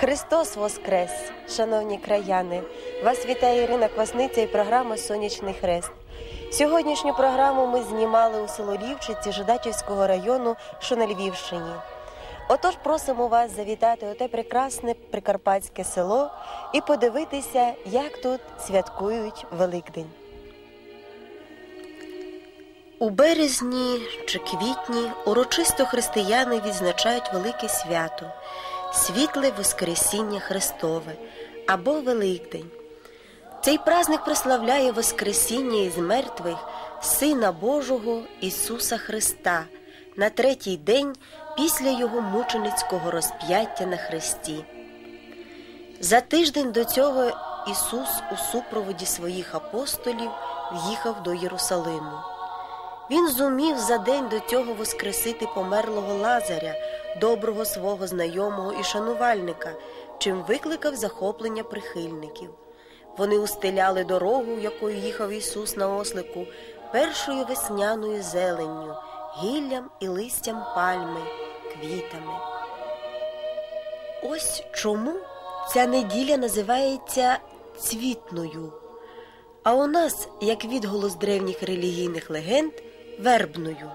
Христос Воскрес, шановні краяни! Вас вітає Ірина Квасниця і програма Сонячний Хрест. Сьогоднішню програму ми знімали у село Лівчиці Жидачівського району, що на Львівщині. Отож, просимо вас завітати у те прекрасне прикарпатське село і подивитися, як тут святкують Великдень. У березні чи квітні урочисто християни відзначають велике свято, світле Воскресіння Христове або Великдень. Цей праздник прославляє Воскресіння із мертвих Сина Божого Ісуса Христа на третій день після Його мученицького розп'яття на Христі. За тиждень до цього Ісус у супроводі своїх апостолів в'їхав до Єрусалиму. Він зумів за день до цього воскресити померлого Лазаря, доброго свого знайомого і шанувальника, чим викликав захоплення прихильників. Вони устеляли дорогу, якою їхав Ісус на ослику, першою весняною зеленню, гіллям і листям пальми, квітами. Ось чому ця неділя називається цвітною. А у нас, як відголос древніх релігійних легенд, вербною.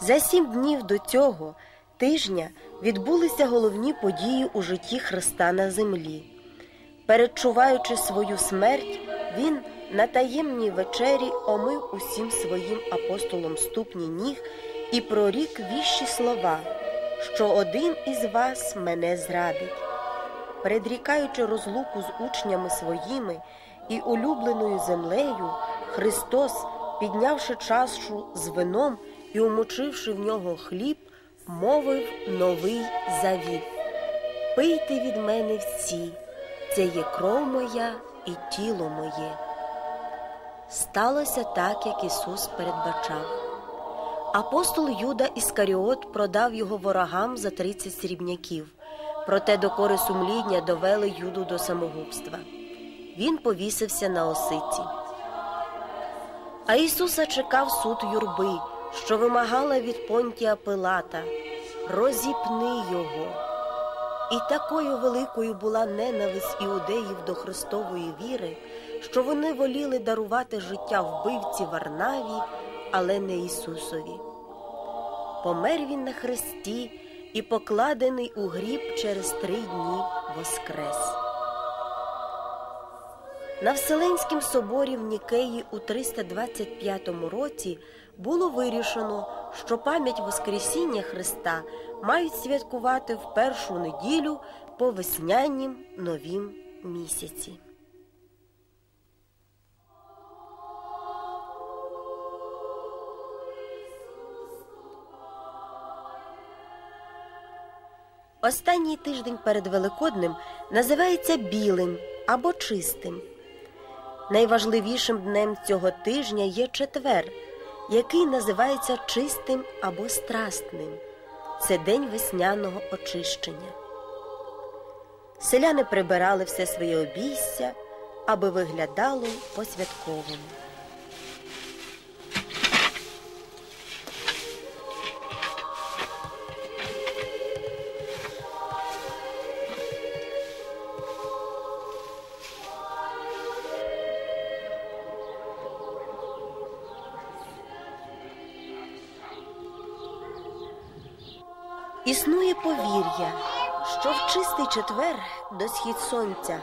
За сім днів до цього тижня відбулися головні події у житті Христа на землі. Передчуваючи свою смерть, Він на таємній вечері омив усім своїм апостолам ступні ніг і прорік віщі слова, що один із вас мене зрадить. Предрікаючи розлуку з учнями своїми і улюбленою землею, Христос піднявши чашу з вином і умочивши в нього хліб, мовив новий завіт. Пийте від мене всі, це є кров моя і тіло моє. Сталося так, як Ісус передбачав. Апостол Юда Іскаріот продав його ворогам за 30 срібняків, проте докори сумління довели Юду до самогубства. Він повісився на осиці. А Ісуса чекав суд юрби, що вимагала від Понтія Пилата розіпни його. І такою великою була ненависть іудеїв до Христової віри, що вони воліли дарувати життя вбивці Варнаві, але не Ісусові. Помер він на хресті і покладений у гріб через три дні воскрес. На Вселенському соборі в Нікеї у 325 році було вирішено, що пам'ять Воскресіння Христа мають святкувати в першу неділю по весняннім новім місяці. Останній тиждень перед Великоднем називається білим або чистим. Найважливішим днем цього тижня є четвер, який називається чистим або страстним. Це день весняного очищення. Селяни прибирали все своє обійстя, аби виглядало по святковому. Існує повір'я, що в чистий четвер до схід сонця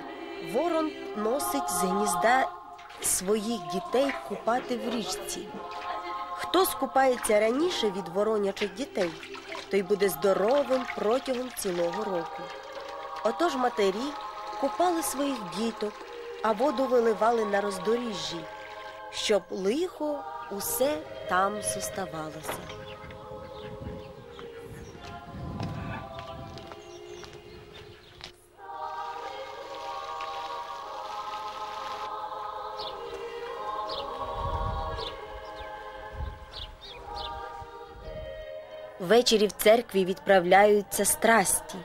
ворон носить з гнізда своїх дітей купати в річці. Хто скупається раніше від воронячих дітей, той буде здоровим протягом цілого року. Отож матері купали своїх діток, а воду виливали на роздоріжжі, щоб лихо усе там зоставалося. Ввечері в церкві відправляються страсті.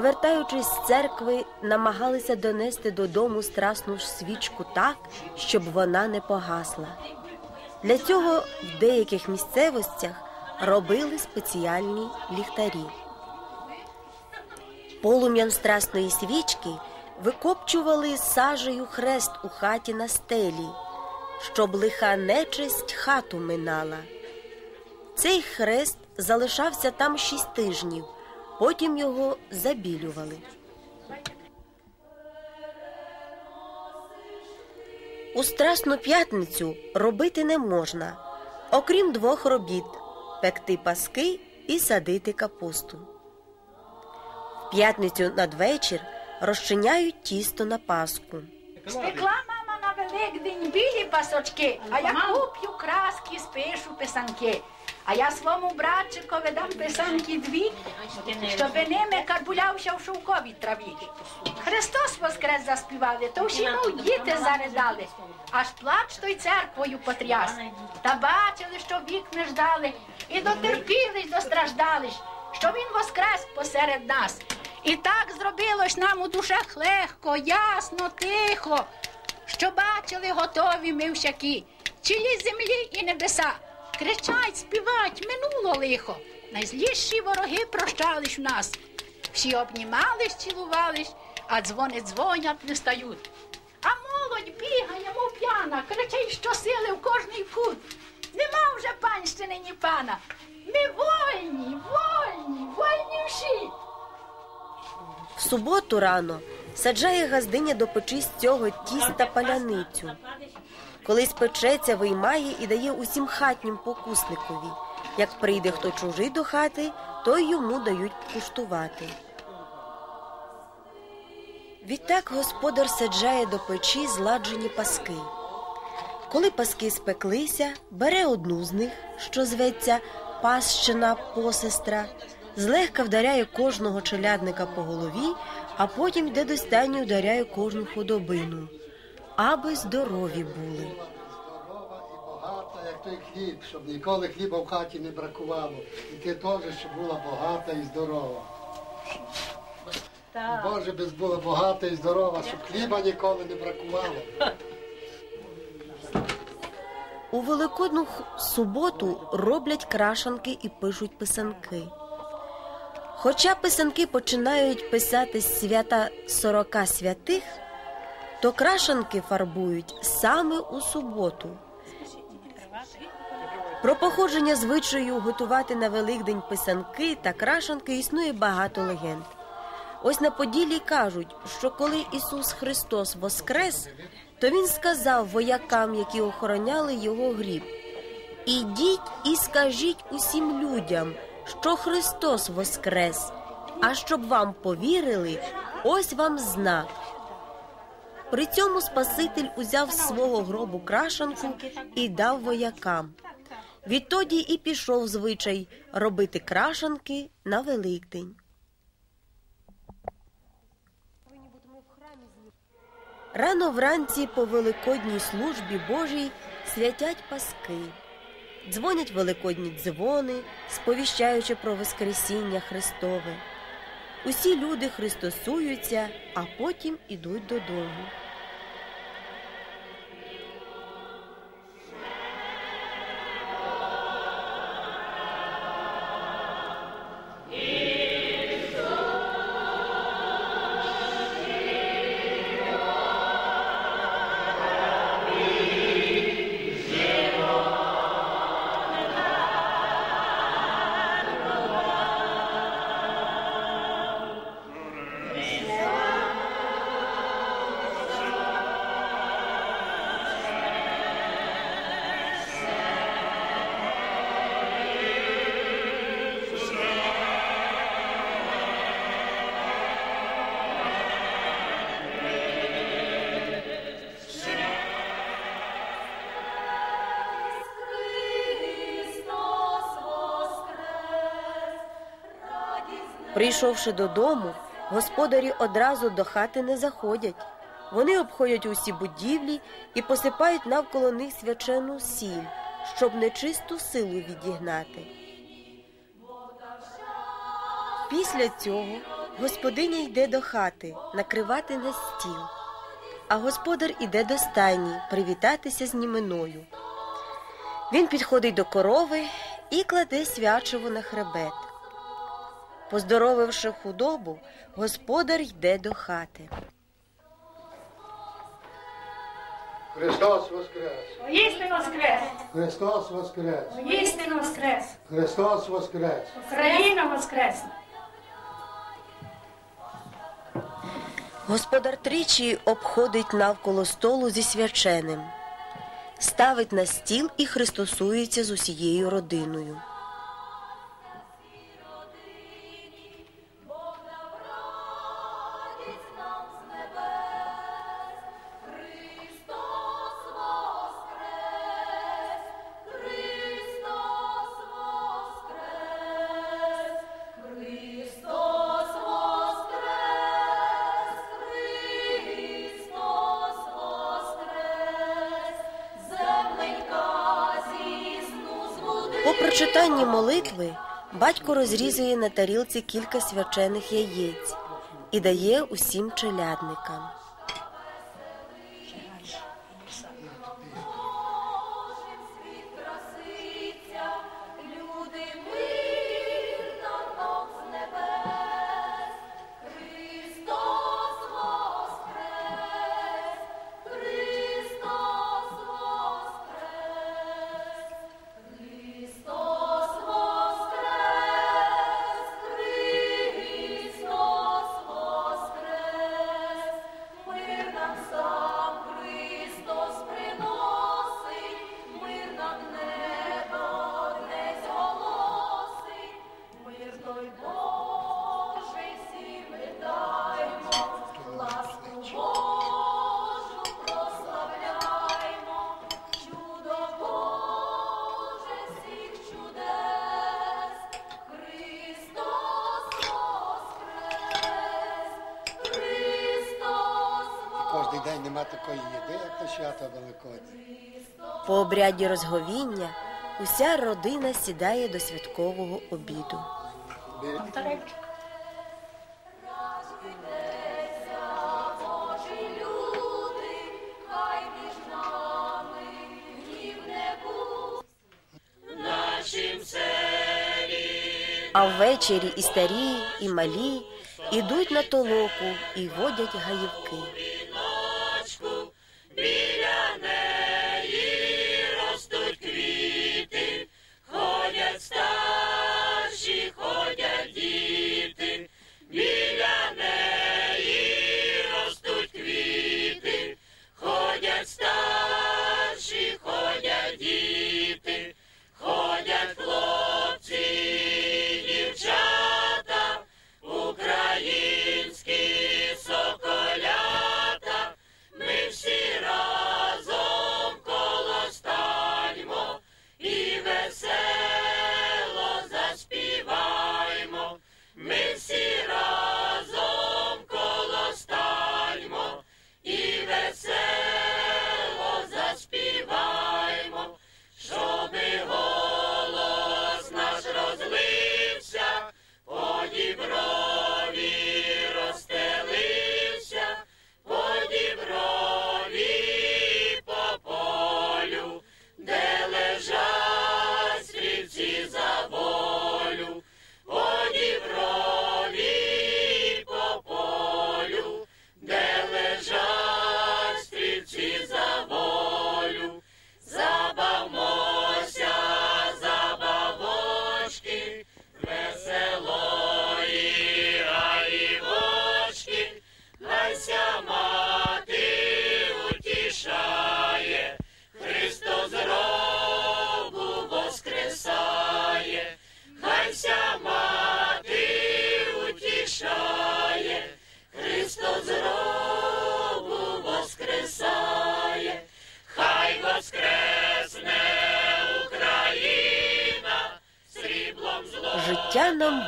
Повертаючись з церкви, намагалися донести додому страсну свічку так, щоб вона не погасла. Для цього в деяких місцевостях робили спеціальні ліхтарі. Полум'ям страсної свічки викопчували сажею хрест у хаті на стелі, щоб лиха нечисть хату минала. Цей хрест залишався там шість тижнів, потім його забілювали. У Страсну п'ятницю робити не можна, окрім двох робіт пекти паски і садити капусту. В п'ятницю надвечір розчиняють тісто на паску. Спекла мама на Великдень білі пасочки, а я куплю краски, спишу писанки. А я своєму братчикові дам писанки дві, щоб ними карбулявся в шовковій траві. Христос воскрес заспівали, то всі мов діти заридали. Аж плач той церквою потряс. Та бачили, що вік ми ждали, і дотерпілись, достраждались, що він воскрес посеред нас. І так зробилось нам у душах легко, ясно, тихо, що бачили готові ми всякі, чилі землі і небеса. Кричать, співать, минуло лихо. Найзліші вороги прощались в нас. Всі обнімались, цілувались, а дзвони дзвонять, не стають. А молодь бігає, мов п'яна, кричить щосили в кожний кут. Нема вже панщини, ні пана. Ми вольні, вольні, вольні всі. В суботу рано саджає газдиня до печі з цього тіста паляницю. Коли спечеться, виймає і дає усім хатнім покусникові. Як прийде хто чужий до хати, то йому дають куштувати. Відтак господар саджає до печі зладжені паски. Коли паски спеклися, бере одну з них, що зветься пасщина посестра, злегка вдаряє кожного челядника по голові, а потім йде до стайні ударяє кожну худобину, аби здорові були. Як той хліб, щоб ніколи хліба в хаті не бракувало. І ти теж, щоб була багата і здорова. І Боже, би була багата і здорова, щоб хліба ніколи не бракувало. У великодну суботу роблять крашанки і пишуть писанки. Хоча писанки починають писати з свята сорока святих, то крашанки фарбують саме у суботу. Про походження звичаю готувати на Великдень писанки та крашанки існує багато легенд. Ось на Поділлі кажуть, що коли Ісус Христос воскрес, то Він сказав воякам, які охороняли його гріб: Ідіть і скажіть усім людям, що Христос воскрес, а щоб вам повірили, ось вам знак. При цьому Спаситель узяв з свого гробу крашанку і дав воякам. Відтоді і пішов звичай робити крашанки на Великдень. Рано вранці по великодній службі Божій святять паски, дзвонять великодні дзвони, сповіщаючи про Воскресіння Христове. Усі люди христосуються, а потім ідуть додому. Прийшовши додому, господарі одразу до хати не заходять. Вони обходять усі будівлі і посипають навколо них свячену сіль, щоб нечисту силу відігнати. Після цього Господиня йде до хати накривати на стіл, а господар іде до стайні привітатися з німеною. Він підходить до корови і кладе свячиво на хребет. Поздоровивши худобу, господар йде до хати. Христос Воскрес! Істинно воскрес! Христос Воскрес! Істинно воскрес! Христос Воскрес! Україна воскресна! Господар тричі обходить навколо столу зі свяченим, ставить на стіл і христосується з усією родиною. Молитви батько розрізує на тарілці кілька свячених яєць і дає усім челядникам. Такої їди, як на свято Великодня. По обряді розговіння уся родина сідає до святкового обіду. А ввечері і старі, і малі ідуть на толоку і водять гаївки.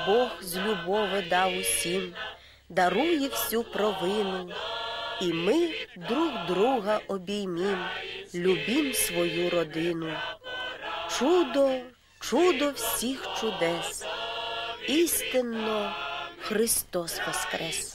Бог з любови дав усім, дарує всю провину, і ми друг друга обіймім, любім свою родину. Чудо, чудо всіх чудес, істинно Христос Воскрес!